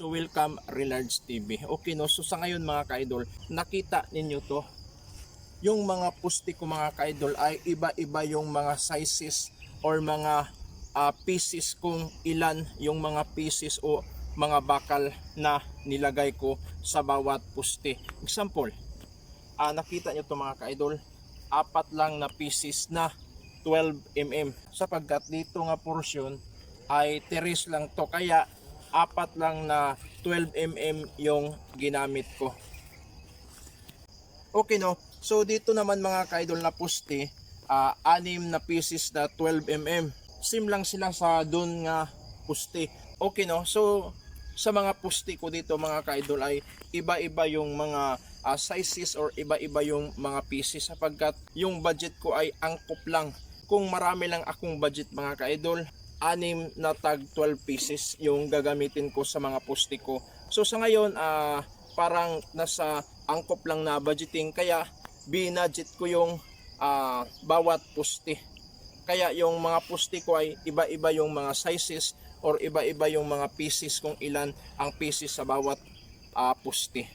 So welcome Relards TV. Okay no, so sa ngayon mga ka-idol, nakita ninyo to. Yung mga pusti ko mga ka-idol ay iba-iba yung mga sizes or mga ah, pieces kung ilan yung mga pieces o mga bakal na nilagay ko sa bawat pusti. Example, ah, nakita nyo to mga ka-idol, apat lang na pieces na 12 mm sapagkat dito nga portion ay teres lang to kaya apat lang na 12 mm yung ginamit ko. Okay no? So dito naman mga kaidol na puste ah, anim na pieces na 12 mm sim lang sila sa doon nga puste. Okay no? So sa mga puste ko dito mga kaidol ay iba-iba yung mga ah, sizes or iba-iba yung mga pieces sapagkat yung budget ko ay angkop lang. Kung marami lang akong budget mga kaidol anim na tag 12 pieces yung gagamitin ko sa mga poste ko. So sa ngayon, ah parang nasa angkop lang na budgeting kaya binudget ko yung ah, bawat poste. Kaya yung mga poste ko ay iba-iba yung mga sizes or iba-iba yung mga pieces kung ilan ang pieces sa bawat ah, poste.